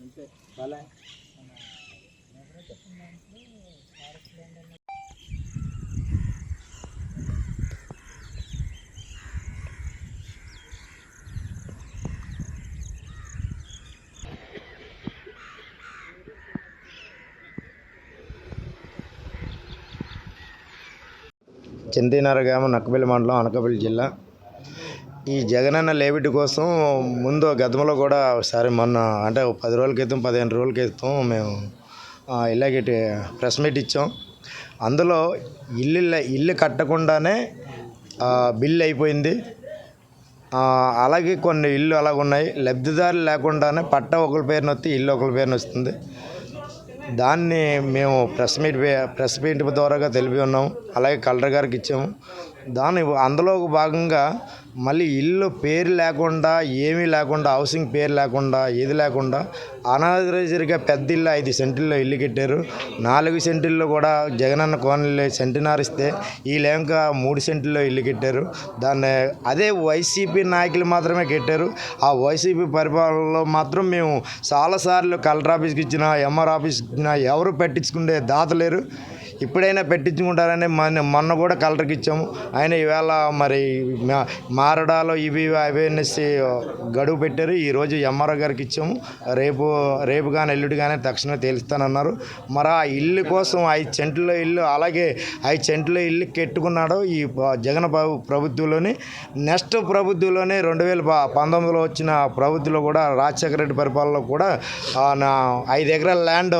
అంతే చింతీనర గ్రామం నక్కపల్లి మండలం అనకాపల్లి జిల్లా. ఈ జగనన్న లేవిటి కోసం ముందు గతంలో కూడా ఒకసారి మొన్న అంటే పది రోజుల క్రితం పదిహేను రోజుల క్రితం మేము ఇలాగే ప్రెస్ మీట్ ఇచ్చాం. అందులో ఇల్లు ఇల్లు కట్టకుండానే బిల్లు అయిపోయింది. అలాగే కొన్ని ఇల్లు అలాగ ఉన్నాయి లబ్ధిదారులు లేకుండానే పట్ట ఒకరి పేరున వస్తే ఇల్లు ఒకరి పేరున వస్తుంది. దాన్ని మేము ప్రెస్ మీట్ ప్రెస్ మీట్ ద్వారాగా తెలిపి ఉన్నాం. అలాగే కలెక్టర్ గారికి ఇచ్చాము. దాని అందులో భాగంగా మళ్ళీ ఇల్లు పేరు లేకుండా ఏమీ లేకుండా హౌసింగ్ పేరు లేకుండా ఏది లేకుండా అనాథరైజర్గా పెద్ద ఇల్లు ఐదు సెంటుల్లో ఇల్లు కట్టారు. నాలుగు సెంటుల్లో కూడా జగనన్న కోనలు సెంటినారిస్తే ఇస్తే వీళ్ళేంక మూడు సెంటుల్లో ఇల్లు కట్టారు. దాన్ని అదే వైసీపీ నాయకులు మాత్రమే కట్టారు. ఆ వైసీపీ పరిపాలనలో మాత్రం మేము చాలాసార్లు కలెక్టర్ ఆఫీస్కి ఇచ్చిన ఎంఆర్ ఆఫీస్కి ఇచ్చిన ఎవరు పెట్టించుకుంటే దాత లేరు. ఇప్పుడైనా పెట్టించుకుంటారని మన మొన్న కూడా కలెక్టర్కి ఇచ్చాము. ఆయన ఈవేళ మరి మారడాలో ఇవి అవేర్నెస్ గడువు పెట్టారు. ఈరోజు ఎంఆర్ఓ గారికి ఇచ్చాము. రేపు రేపు కానీ ఎల్లుడి కానీ తక్షణమే తేలుస్తానన్నారు. మరి ఆ ఇల్లు కోసం ఐదు చెంట్ల ఇల్లు అలాగే ఐదు సెంట్లో ఇల్లు కట్టుకున్నాడు ఈ జగన్ ప్రభుత్వంలోని. నెక్స్ట్ ప్రభుత్వంలోనే రెండు వేల పంతొమ్మిదిలో వచ్చిన ప్రభుత్వంలో కూడా రాజశేఖర రెడ్డి పరిపాలనలో కూడా నా ఐదు ఎకరాల land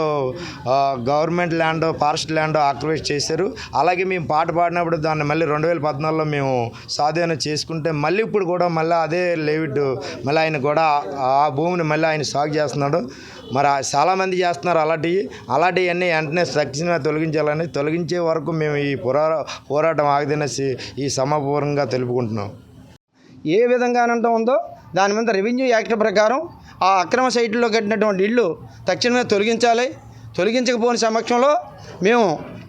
government land forest land occupy చేశారు. అలాగే మేము పాట పాడినప్పుడు దాన్ని మళ్ళీ రెండు వేల పద్నాలుగులో మేము స్వాధీనం చేసుకుంటే మళ్ళీ ఇప్పుడు కూడా మళ్ళీ అదే లేవిడ్ మళ్ళీ ఆయన కూడా ఆ- భూమిని మళ్ళీ ఆయన సాగు చేస్తున్నాడు. మరి చాలామంది చేస్తున్నారు అలాంటివి అలాంటివన్నీ వెంటనే తక్షణమే తొలగించాలని తొలగించే వరకు మేము ఈ పోరా పోరాటం ఆగదనేసి ఈ సమపూర్వంగా తెలుపుకుంటున్నాం. ఏ విధంగానంట ఉందో దాని మీద రెవెన్యూ యాక్ట్ ప్రకారం ఆ అక్రమ సైట్లో కట్టినటువంటి ఇల్లు తక్షణమే తొలగించాలి. తొలగించకపోని సమక్షంలో మేము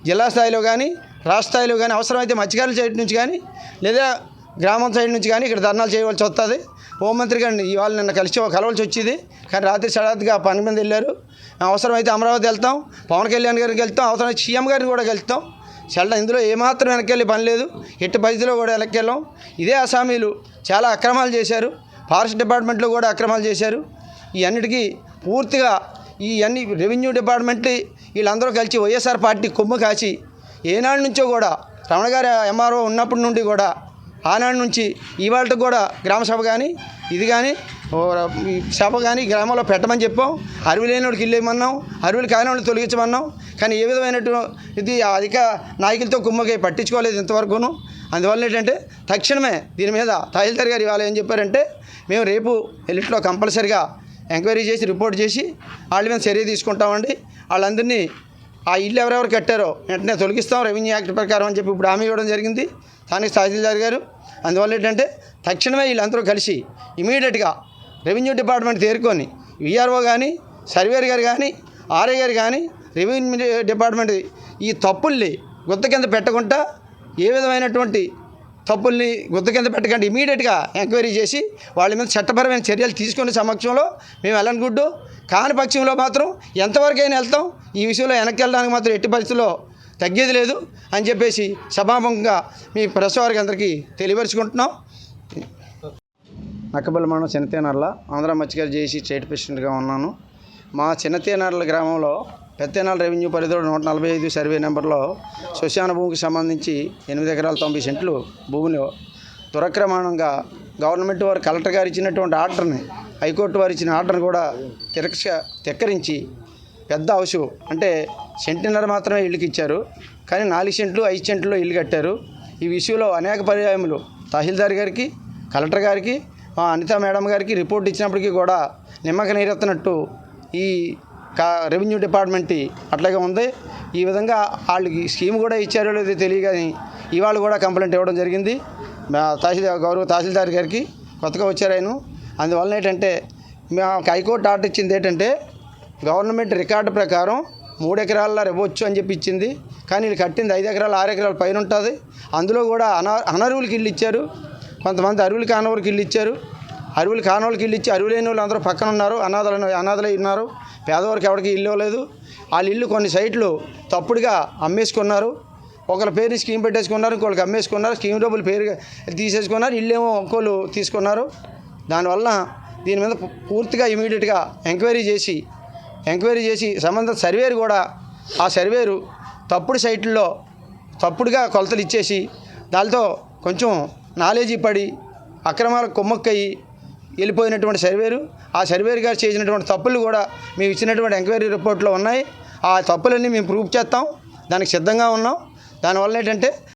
జిల్లా స్థాయిలో కానీ రాష్ట్ర స్థాయిలో కానీ అవసరమైతే మత్స్యకారుల సైడ్ నుంచి కానీ లేదా గ్రామం సైడ్ నుంచి కానీ ఇక్కడ ధర్నాలు చేయవలసి వస్తుంది. హోంమంత్రి గారిని ఇవాళ నిన్న కలిసి కలవలసి వచ్చింది. కానీ రాత్రి సడాత్గా పని మీద వెళ్ళారు. అవసరమైతే అమరావతి వెళ్తాం పవన్ కళ్యాణ్ గారికి వెళ్తాం అవసరమైతే సీఎం గారిని కూడా వెళ్తాం సెల్ట ఇందులో ఏమాత్రం వెనక్కి పని లేదు. ఎట్టి పరిధిలో కూడా వెనక్కి వెళ్ళాం ఇదే అసామీలు చాలా అక్రమాలు చేశారు. ఫారెస్ట్ డిపార్ట్మెంట్లో కూడా అక్రమాలు చేశారు. ఈ అన్నిటికీ పూర్తిగా ఈ అన్ని రెవెన్యూ డిపార్ట్మెంట్ వీళ్ళందరూ కలిసి వైఎస్ఆర్ పార్టీ కొమ్ము కాచి ఏనాడు నుంచో కూడా రమణ గారి ఎంఆర్ఓ ఉన్నప్పటి నుండి కూడా ఆనాడు నుంచి ఇవాళ కూడా గ్రామసభ కానీ ఇది కానీ సభ కానీ గ్రామంలో పెట్టమని చెప్పాం. అరువు లేనివాడికి ఇల్లు ఇవ్వమన్నాం. అరువులు కాని వాళ్ళు తొలగించమన్నాం. కానీ ఏ విధమైనట్టు ఇది అధిక నాయకులతో కుమ్మకి పట్టించుకోలేదు ఇంతవరకును. అందువల్ల ఏంటంటే తక్షణమే దీని మీద తహసీల్దార్ గారు ఇవాళ ఏం చెప్పారంటే మేము రేపు ఎల్లిట్లో కంపల్సరిగా ఎంక్వైరీ చేసి రిపోర్ట్ చేసి వాళ్ళ మీద చర్య తీసుకుంటామండి. వాళ్ళందరినీ ఆ ఇల్లు ఎవరెవరు కట్టారో వెంటనే తొలగిస్తాం. రెవెన్యూ యాక్ట్ ప్రకారం అని చెప్పి ఇప్పుడు హామీ ఇవ్వడం జరిగింది. స్థానిక తహసీల్దార్ గారు. అందువల్ల ఏంటంటే తక్షణమే వీళ్ళందరూ కలిసి ఇమీడియట్గా రెవెన్యూ డిపార్ట్మెంట్ తేరుకొని విఆర్ఓ కానీ సర్వేర్ గారు కానీ ఆర్ఏ గారు కానీ రెవెన్యూ డిపార్ట్మెంట్ ఈ తప్పుల్ని గుత్త కింద పెట్టకుండా ఏ విధమైనటువంటి తప్పుల్ని గుద్ద కింద పెట్టకండి. ఇమీడియట్గా ఎంక్వైరీ చేసి వాళ్ళ మీద చట్టపరమైన చర్యలు తీసుకునే సమక్షంలో మేము వెళ్ళనుకుంటూ కాని పక్షంలో మాత్రం ఎంతవరకైనా వెళ్తాం. ఈ విషయంలో వెనక్కి వెళ్ళడానికి మాత్రం ఎట్టి పరిస్థితుల్లో తగ్గేది లేదు అని చెప్పేసి సభాముఖంగా మీ ప్రెస్ వారికి అందరికీ తెలియపరుచుకుంటున్నాం. నక్కబల్లి మండలం చిన్నతేనర్ల ఆంధ్ర మత్స్యకారు జేసీ స్టేట్ ప్రెసిడెంట్గా ఉన్నాను. మా చిన్నతేనర్ల గ్రామంలో పెత్తేనాల రెవెన్యూ పరిధిలో నూట నలభై ఐదు సర్వే నెంబర్లో శ్మశాన భూమికి సంబంధించి ఎనిమిది ఎకరాల తొంభై సెంట్లు భూమిలో దురక్రమాణంగా గవర్నమెంట్ వారు కలెక్టర్ గారు ఇచ్చినటువంటి ఆర్డర్ని హైకోర్టు వారు ఇచ్చిన ఆర్డర్ని కూడా తిరక్ష తిక్కరించి పెద్ద హౌసు అంటే సెంటిన్నర మాత్రమే ఇల్లుకి ఇచ్చారు. కానీ నాలుగు సెంట్లు ఐదు సెంట్లో ఇల్లు కట్టారు. ఈ విషయంలో అనేక పర్యాయములు తహసీల్దార్ గారికి కలెక్టర్ గారికి మా అనిత మేడం గారికి రిపోర్ట్ ఇచ్చినప్పటికీ కూడా నిమ్మక నీరెత్తనట్టు ఈ కా రెవెన్యూ డిపార్ట్మెంట్ అట్లాగే ఉంది. ఈ విధంగా వాళ్ళకి స్కీమ్ కూడా ఇచ్చారో లేదో తెలియదు కానీ ఇవాళ కూడా కంప్లైంట్ ఇవ్వడం జరిగింది. తహసీల్దార్ గౌరవ తహసీల్దార్ గారికి కొత్తగా వచ్చారు ఆయన. ఏంటంటే మాకు హైకోర్టు ఆర్డర్ ఇచ్చింది ఏంటంటే గవర్నమెంట్ రికార్డు ప్రకారం మూడు ఎకరాల ఇవ్వచ్చు అని చెప్పి ఇచ్చింది. కానీ వీళ్ళు కట్టింది ఐదు ఎకరాలు ఆరు ఎకరాల పైన ఉంటుంది. అందులో కూడా అన అనర్వులకి ఇల్లు ఇచ్చారు. కొంతమంది అరువులు అనవరికి ఇల్లు ఇచ్చారు. అరువులు కానోళ్ళకి ఇల్లు ఇచ్చి అరువులైన వాళ్ళు అందరూ పక్కన ఉన్నారు. అనాథలు అనాథలై ఉన్నారు. పేదవారికి ఎవరికి ఇల్లు లేదు వాళ్ళ ఇల్లు కొన్ని సైట్లు తప్పుడుగా అమ్మేసుకున్నారు. ఒకరి పేరుని స్కీమ్ పెట్టేసుకున్నారు ఇంకొకరికి అమ్మేసుకున్నారు స్కీమ్ డబ్బులు పేరు తీసేసుకున్నారు ఇల్లేమో ఒక్కోళ్ళు తీసుకున్నారు. దానివల్ల దీని మీద పూర్తిగా ఇమీడియట్గా ఎంక్వైరీ చేసి ఎంక్వైరీ చేసి సంబంధిత సర్వేరు కూడా ఆ సర్వేరు తప్పుడు సైట్లలో తప్పుడుగా కొలతలు ఇచ్చేసి దాంతో కొంచెం నాలెడ్జీ పడి అక్రమాలకు కొమ్మక్కయ్యి వెళ్ళిపోయినటువంటి సర్వేరు ఆ సర్వేరు గారు చేసినటువంటి తప్పులు కూడా మేము ఇచ్చినటువంటి ఎంక్వైరీ రిపోర్ట్లో ఉన్నాయి. ఆ తప్పులన్నీ మేము ప్రూఫ్ చేస్తాం. దానికి సిద్ధంగా ఉన్నాం. దానివల్ల ఏంటంటే